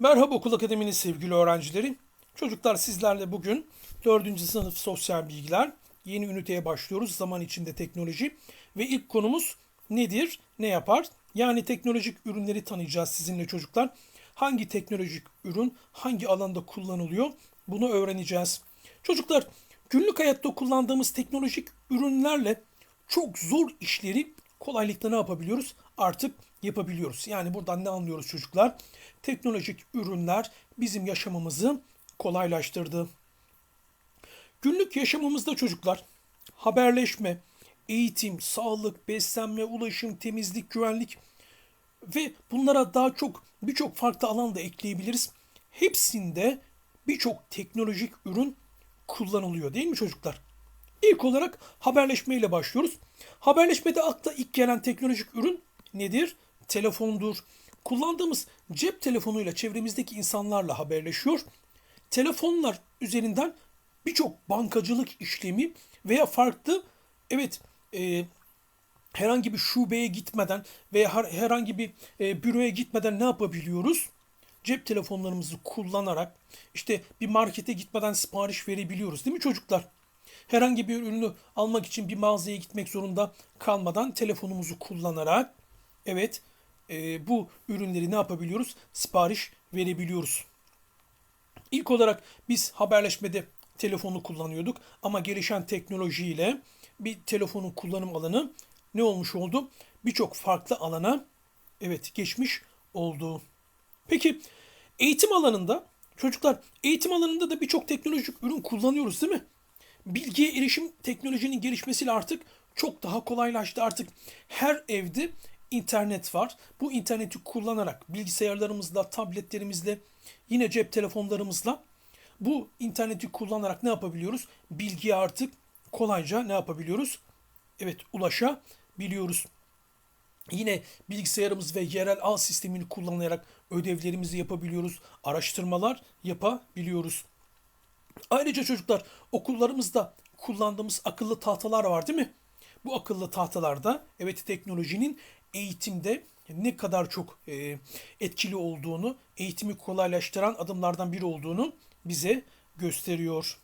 Merhaba Okul Akademi'nin sevgili öğrencileri. Çocuklar sizlerle bugün 4. sınıf sosyal bilgiler yeni üniteye başlıyoruz. Zaman içinde teknoloji ve ilk konumuz nedir, ne yapar? Yani teknolojik ürünleri tanıyacağız sizinle çocuklar. Hangi teknolojik ürün hangi alanda kullanılıyor bunu öğreneceğiz. Çocuklar günlük hayatta kullandığımız teknolojik ürünlerle çok zor işleri kolaylıkla ne yapabiliyoruz? Artık yapabiliyoruz. Yani buradan ne anlıyoruz çocuklar? Teknolojik ürünler bizim yaşamımızı kolaylaştırdı. Günlük yaşamımızda çocuklar haberleşme, eğitim, sağlık, beslenme, ulaşım, temizlik, güvenlik ve bunlara daha çok birçok farklı alanda ekleyebiliriz. Hepsinde birçok teknolojik ürün kullanılıyor değil mi çocuklar? İlk olarak haberleşme ile başlıyoruz. Haberleşmede akla ilk gelen teknolojik ürün nedir? Telefondur. Kullandığımız cep telefonuyla çevremizdeki insanlarla haberleşiyor. Telefonlar üzerinden birçok bankacılık işlemi veya farklı evet e, herhangi bir şubeye gitmeden veya her- herhangi bir e, büroya gitmeden ne yapabiliyoruz? Cep telefonlarımızı kullanarak işte bir markete gitmeden sipariş verebiliyoruz değil mi çocuklar? Herhangi bir ürünü almak için bir mağazaya gitmek zorunda kalmadan telefonumuzu kullanarak evet e, bu ürünleri ne yapabiliyoruz? Sipariş verebiliyoruz. İlk olarak biz haberleşmede telefonu kullanıyorduk ama gelişen teknolojiyle bir telefonun kullanım alanı ne olmuş oldu? Birçok farklı alana evet geçmiş oldu. Peki eğitim alanında çocuklar eğitim alanında da birçok teknolojik ürün kullanıyoruz değil mi? Bilgiye erişim teknolojinin gelişmesiyle artık çok daha kolaylaştı. Artık her evde internet var. Bu interneti kullanarak bilgisayarlarımızla, tabletlerimizle, yine cep telefonlarımızla bu interneti kullanarak ne yapabiliyoruz? Bilgiye artık kolayca ne yapabiliyoruz? Evet, ulaşabiliyoruz. Yine bilgisayarımız ve yerel ağ sistemini kullanarak ödevlerimizi yapabiliyoruz. Araştırmalar yapabiliyoruz. Ayrıca çocuklar okullarımızda kullandığımız akıllı tahtalar var değil mi? Bu akıllı tahtalarda evet teknolojinin eğitimde ne kadar çok e, etkili olduğunu, eğitimi kolaylaştıran adımlardan biri olduğunu bize gösteriyor.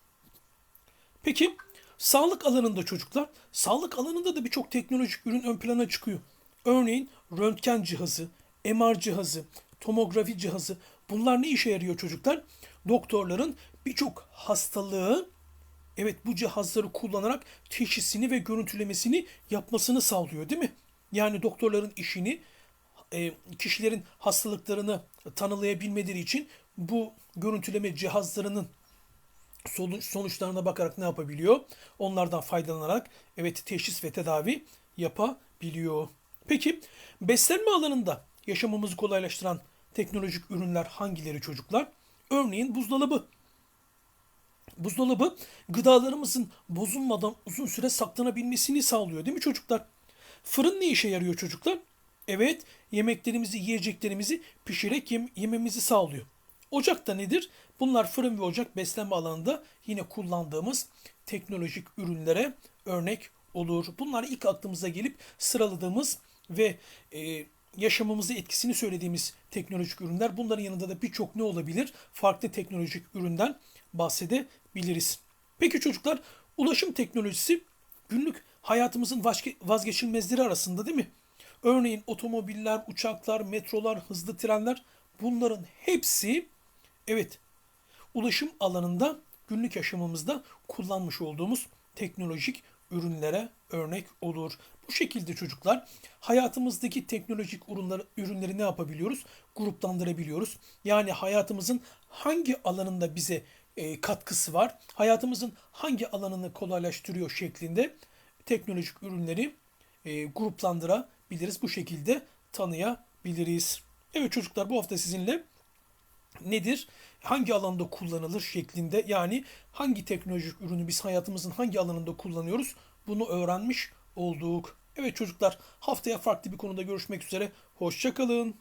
Peki sağlık alanında çocuklar, sağlık alanında da birçok teknolojik ürün ön plana çıkıyor. Örneğin röntgen cihazı, MR cihazı, tomografi cihazı bunlar ne işe yarıyor çocuklar? Doktorların birçok hastalığı evet bu cihazları kullanarak teşhisini ve görüntülemesini yapmasını sağlıyor değil mi? Yani doktorların işini e, kişilerin hastalıklarını tanılayabilmeleri için bu görüntüleme cihazlarının sonuç, sonuçlarına bakarak ne yapabiliyor? Onlardan faydalanarak evet teşhis ve tedavi yapabiliyor. Peki beslenme alanında yaşamımızı kolaylaştıran teknolojik ürünler hangileri çocuklar? Örneğin buzdolabı. Buzdolabı gıdalarımızın bozulmadan uzun süre saklanabilmesini sağlıyor değil mi çocuklar? Fırın ne işe yarıyor çocuklar? Evet, yemeklerimizi, yiyeceklerimizi pişirerek yem- yememizi sağlıyor. Ocak da nedir? Bunlar fırın ve ocak beslenme alanında yine kullandığımız teknolojik ürünlere örnek olur. Bunlar ilk aklımıza gelip sıraladığımız ve e, yaşamımızı etkisini söylediğimiz teknolojik ürünler. Bunların yanında da birçok ne olabilir? Farklı teknolojik üründen bahsedebiliriz. Peki çocuklar, ulaşım teknolojisi günlük hayatımızın vazge- vazgeçilmezleri arasında değil mi? Örneğin otomobiller, uçaklar, metrolar, hızlı trenler bunların hepsi evet ulaşım alanında günlük yaşamımızda kullanmış olduğumuz teknolojik ürünlere örnek olur. Bu şekilde çocuklar hayatımızdaki teknolojik ürünleri, ürünleri ne yapabiliyoruz? Gruplandırabiliyoruz. Yani hayatımızın hangi alanında bize e, katkısı var? Hayatımızın hangi alanını kolaylaştırıyor şeklinde teknolojik ürünleri e, gruplandırabiliriz. Bu şekilde tanıyabiliriz. Evet çocuklar bu hafta sizinle nedir? Hangi alanda kullanılır şeklinde yani hangi teknolojik ürünü biz hayatımızın hangi alanında kullanıyoruz bunu öğrenmiş olduk. Evet çocuklar haftaya farklı bir konuda görüşmek üzere. Hoşçakalın.